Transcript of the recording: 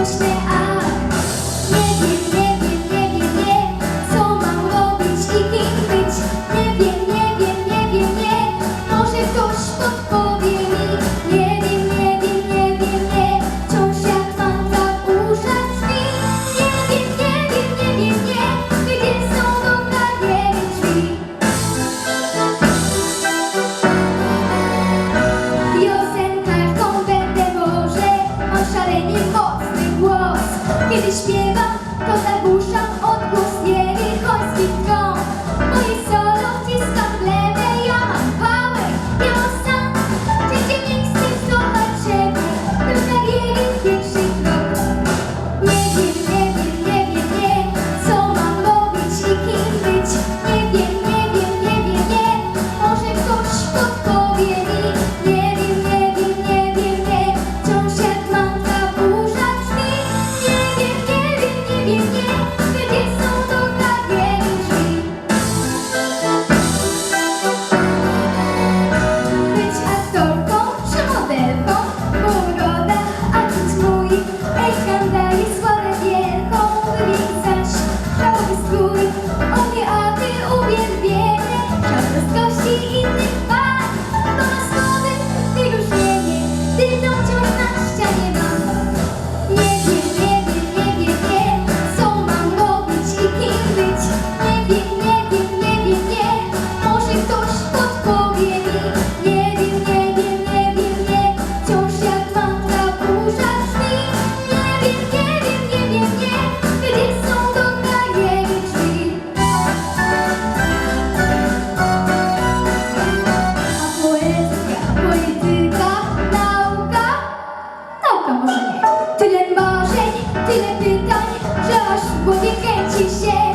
Because they kiedy śpiewa, koza Tyle marzeń, tyle pytań, że aż w głowie kręci się.